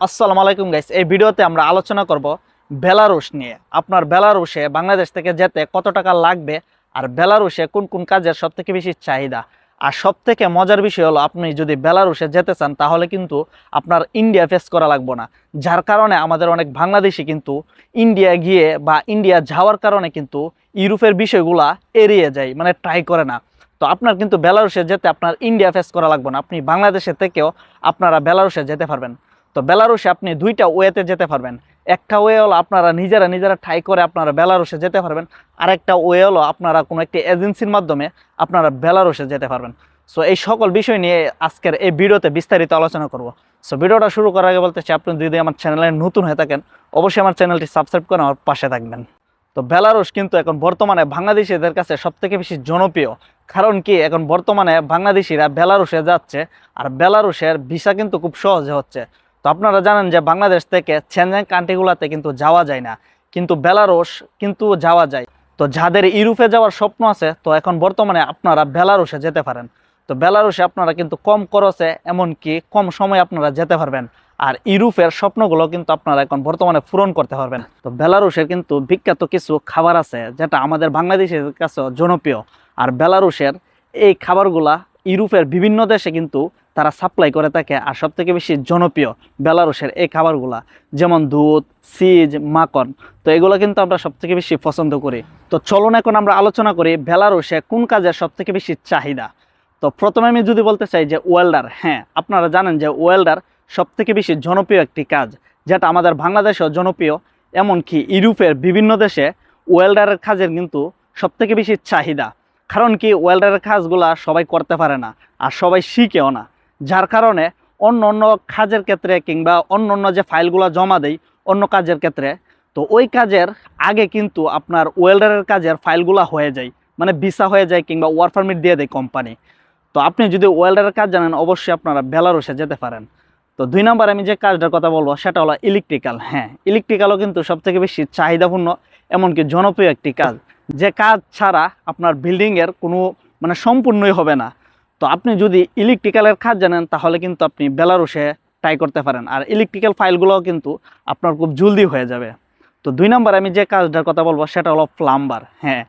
আসসালামু আলাইকুম গাইস এই ভিডিওতে আমরা আলোচনা করব বেলারুশ নিয়ে। আপনার বেলারুশে বাংলাদেশ থেকে যেতে কত টাকা লাগবে আর বেলারুশে কোন কোন কাজের সব থেকে বেশি চাহিদা? আর সব থেকে মজার বিষয় হলো, আপনি যদি বেলারুশে যেতে চান, তাহলে কিন্তু আপনার ইন্ডিয়া ফেস করা লাগবে না। যার কারণে আমাদের অনেক বাংলাদেশি কিন্তু ইন্ডিয়া গিয়ে বা ইন্ডিয়া যাওয়ার কারণে কিন্তু ইউরোপের বিষয়গুলা এড়িয়ে যায় মানে ট্রাই করে না। তো আপনার কিন্তু বেলারুশে যেতে আপনার ইন্ডিয়া ফেস করা লাগবে না। আপনি বাংলাদেশে থেকেও আপনারা বেলারুশে যেতে পারবেন। তো বেলারুশে আপনি দুইটা ওয়েতে যেতে পারবেন। একটা ওয়ে হলো আপনারা নিজেরা নিজেরা ঠাই করে আপনারা বেলারুশে যেতে পারবেন। আরেকটা ওয়ে হলো আপনারা কোনো একটি এজেন্সির মাধ্যমে আপনারা বেলারুশে যেতে পারবেন। সো এই সকল বিষয় নিয়ে আজকের এই ভিডিওতে বিস্তারিত আলোচনা করব। সো ভিডিওটা শুরু করার আগে বলতে চাই, আপনি যদি আমার চ্যানেলে নতুন হয়ে থাকেন, অবশ্যই আমার চ্যানেলটি সাবস্ক্রাইব করে আমার পাশে থাকবেন। তো বেলারুশ কিন্তু এখন বর্তমানে বাংলাদেশিদের কাছে সব থেকে বেশি জনপ্রিয়। কারণ কি? এখন বর্তমানে বাংলাদেশিরা বেলারুশে যাচ্ছে, আর বেলারুশের ভিসা কিন্তু খুব সহজে হচ্ছে। তো আপনারা জানেন যে বাংলাদেশ থেকে চেনজাং কান্ট্রিগুলোতে কিন্তু যাওয়া যায় না, কিন্তু বেলারুশ কিন্তু যাওয়া যায়। তো যাদের ইউরোপে যাওয়ার স্বপ্ন আছে, তো এখন বর্তমানে আপনারা বেলারুশে যেতে পারেন। তো বেলারুশে আপনারা কিন্তু কম খরচে, এমনকি কম সময়ে আপনারা যেতে পারবেন। আর ইউরোপের স্বপ্নগুলো কিন্তু আপনারা এখন বর্তমানে পূরণ করতে পারবেন। তো বেলারুশের কিন্তু বিখ্যাত কিছু খাবার আছে, যেটা আমাদের বাংলাদেশের কাছে জনপ্রিয়। আর বেলারুশের এই খাবারগুলা ইউরোপের বিভিন্ন দেশে কিন্তু তারা সাপ্লাই করে থাকে আর সব থেকে বেশি জনপ্রিয় বেলারুশের এই খাবারগুলা, যেমন দুধ, সিজ, মাখন। তো এগুলো কিন্তু আমরা সব থেকে বেশি পছন্দ করি। তো চলুন এখন আমরা আলোচনা করি বেলারুশে কোন কাজের সব থেকে বেশি চাহিদা। তো প্রথমে আমি যদি বলতে চাই যে ওয়েল্ডার হ্যাঁ আপনারা জানেন যে ওয়েল্ডার সব থেকে বেশি জনপ্রিয় একটি কাজ, যেটা আমাদের বাংলাদেশেও জনপ্রিয়, এমনকি ইউরোপের বিভিন্ন দেশে ওয়েল্ডারের কাজের কিন্তু সব থেকে বেশি চাহিদা। কারণ কি ওয়েল্ডারের কাজগুলা সবাই করতে পারে না, আর সবাই শিখেও না। যার কারণে অন্য অন্য কাজের ক্ষেত্রে কিংবা অন্য অন্য যে ফাইলগুলো জমা দেয় অন্য কাজের ক্ষেত্রে, তো ওই কাজের আগে কিন্তু আপনার ওয়েল্ডারের কাজের ফাইলগুলো হয়ে যায় মানে ভিসা হয়ে যায় কিংবা ওয়ার পারমিট দিয়ে দেয় কোম্পানি তো আপনি যদি ওয়েল্ডারের কাজ জানেন, অবশ্যই আপনারা বেলারুশে যেতে পারেন। তো দুই নম্বর আমি যে কাজটার কথা বলব, সেটা হলো ইলেকট্রিক্যাল হ্যাঁ ইলেকট্রিক্যালও কিন্তু সব থেকে বেশি চাহিদাপূর্ণ, এমনকি জনপ্রিয় একটি কাজ। যে কাজ ছাড়া আপনার বিল্ডিংয়ের কোনো মানে সম্পূর্ণই হবে না। তো আপনি যদি ইলেকট্রিক্যালের কাজ জানেন, তাহলে কিন্তু আপনি বেলারুসে ট্রাই করতে পারেন। আর ইলেকট্রিক্যাল ফাইলগুলোও কিন্তু আপনার খুব জলদি হয়ে যাবে। তো দুই নম্বর আমি যে কাজটার কথা বলব, সেটা হলো প্লাম্বার হ্যাঁ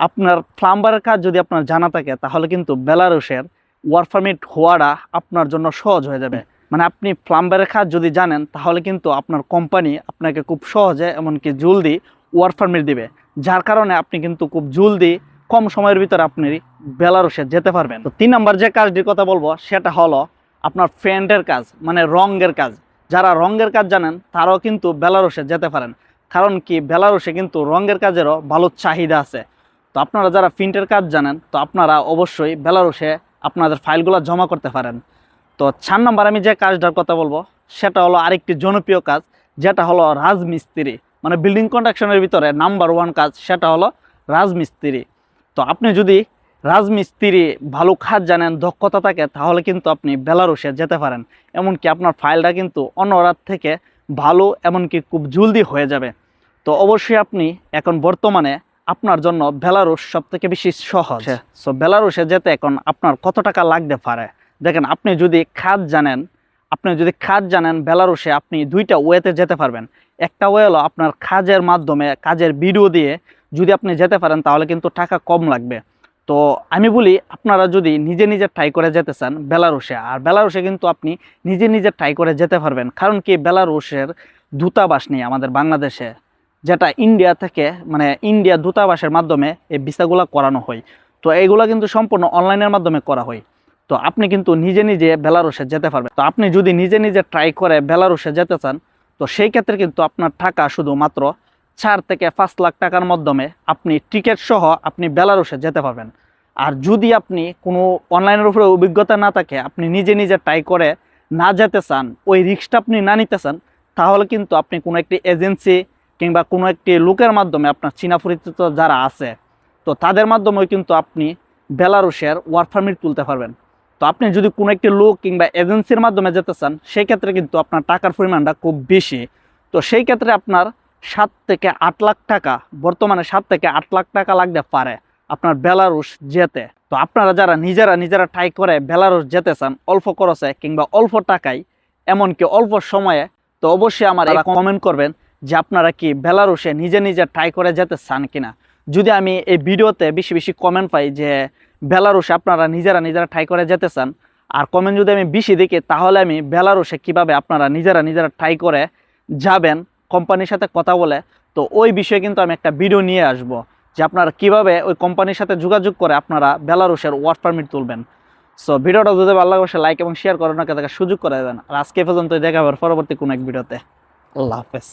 আপনার প্লাম্বারের কাজ যদি আপনার জানা থাকে, তাহলে কিন্তু বেলারুসের ওয়ার্ক পারমিট হওয়াটা আপনার জন্য সহজ হয়ে যাবে। মানে আপনি প্লাম্বারের কাজ যদি জানেন, তাহলে কিন্তু আপনার কোম্পানি আপনাকে খুব সহজে, এমনকি জলদি ওয়ার্ক পারমিট দিবে। যার কারণে আপনি কিন্তু খুব জলদি কম সময়ের ভিতরে আপনি বেলারুশে যেতে পারবেন। তো তিন নম্বর যে কাজটির কথা বলব, সেটা হলো আপনার ফ্রেন্ডের কাজ মানে রঙের কাজ। যারা রঙের কাজ জানেন, তারাও কিন্তু বেলারুশে যেতে পারেন। কারণ কি? বেলারুশে কিন্তু রঙের কাজেরও ভালো চাহিদা আছে। তো আপনারা যারা প্রিন্টের কাজ জানেন, তো আপনারা অবশ্যই বেলারুশে আপনাদের ফাইলগুলো জমা করতে পারেন। তো চার নম্বর আমি যে কাজটার কথা বলব, সেটা হলো আরেকটি জনপ্রিয় কাজ, যেটা হলো রাজমিস্ত্রি। মানে বিল্ডিং কন্ট্রাকশনের ভিতরে নাম্বার ওয়ান কাজ সেটা হলো রাজমিস্ত্রি। তো আপনি যদি রাজমিস্ত্রি ভালো কাজ জানেন দক্ষতা থাকে তাহলে কিন্তু আপনি বেলারুশে যেতে পারেন। এমনকি আপনার ফাইলটা কিন্তু অন্য রাত থেকে ভালো এমনকি খুব জলদি হয়ে যাবে। তো অবশ্যই আপনি এখন বর্তমানে আপনার জন্য বেলারুশ সব থেকে বেশি সহজ। সো বেলারুশে যেতে এখন আপনার কত টাকা লাগতে পারে? দেখেন আপনি যদি খাদ জানেন আপনি যদি খাদ জানেন বেলারুশে আপনি দুইটা ওয়েতে যেতে পারবেন। একটা ওয়ে হলো আপনার কাজের মাধ্যমে, কাজের ভিডিও দিয়ে যদি আপনি যেতে পারেন, তাহলে কিন্তু টাকা কম লাগবে। তো আমি বলি, আপনারা যদি নিজে নিজে ট্রাই করে যেতে চান বেলারুশে, আর বেলারুশে কিন্তু আপনি নিজে নিজে ট্রাই করে যেতে পারবেন। কারণ কি, বেলারুশের দূতাবাস নেই আমাদের বাংলাদেশে, যেটা ইন্ডিয়া থেকে মানে ইন্ডিয়া দূতাবাসের মাধ্যমে এই ভিসাগুলো করানো হয়। তো এইগুলো কিন্তু সম্পূর্ণ অনলাইনের মাধ্যমে করা হয়। তো আপনি কিন্তু নিজে নিজে বেলারুশে যেতে পারবেন। তো আপনি যদি নিজে নিজে ট্রাই করে বেলারুশে যেতে চান তো সেই ক্ষেত্রে কিন্তু আপনার টাকা শুধুমাত্র চার থেকে পাঁচ লাখ টাকার মাধ্যমে আপনি টিকিট সহ আপনি বেলারুশে যেতে পারবেন। আর যদি আপনি কোনো অনলাইনের উপরে অভিজ্ঞতা না থাকে, আপনি নিজে নিজে ট্রাই করে না যেতে চান, ওই রিক্সটা আপনি না নিতে চান, তাহলে কিন্তু আপনি কোনো একটি এজেন্সি কিংবা কোনো একটি লোকের মাধ্যমে আপনার চীনা পরিচিত যারা আছে, তো তাদের মাধ্যমেও কিন্তু আপনি বেলারুশের ওয়ার্ক পারমিট তুলতে পারবেন। তো আপনি যদি কোনো একটি লোক কিংবা এজেন্সির মাধ্যমে যেতে চান সেই ক্ষেত্রে কিন্তু আপনার টাকার পরিমাণটা খুব বেশি। তো সেই ক্ষেত্রে আপনার সাত থেকে আট লাখ টাকা, বর্তমানে সাত থেকে আট লাখ টাকা লাগতে পারে আপনার বেলারুশ যেতে। তো আপনারা যারা নিজেরা নিজেরা ট্রাই করে বেলারুশ যেতে চান, অল্প খরচে কিংবা অল্প টাকায়, এমনকি অল্প সময়ে, তো অবশ্যই আমার কমেন্ট করবেন যে আপনারা কি বেলারুশে নিজে নিজে ট্রাই করে যেতে চান কিনা। যদি আমি এই ভিডিওতে বেশি বেশি কমেন্ট পাই যে বেলারুশে আপনারা নিজেরা নিজেরা ট্রাই করে যেতে চান, আর কমেন্ট যদি আমি বেশি দেখি, তাহলে আমি বেলারুশে কীভাবে আপনারা নিজেরা নিজেরা ট্রাই করে যাবেন কোম্পানির সাথে কথা বলে, তো ওই বিষয়ে কিন্তু আমি একটা ভিডিও নিয়ে আসব, যে আপনারা কীভাবে ওই কোম্পানির সাথে যোগাযোগ করে আপনারা বেলারুশের ওয়ার্ক পারমিট তুলবেন। সো ভিডিওটা যদি ভালো লাগে লাইক এবং শেয়ার করার দেখা সুযোগ করে দেবেন। আর আজকে পর্যন্ত দেখা হবে পরবর্তী কোনো এক ভিডিওতে আল্লাহ হাফেজ।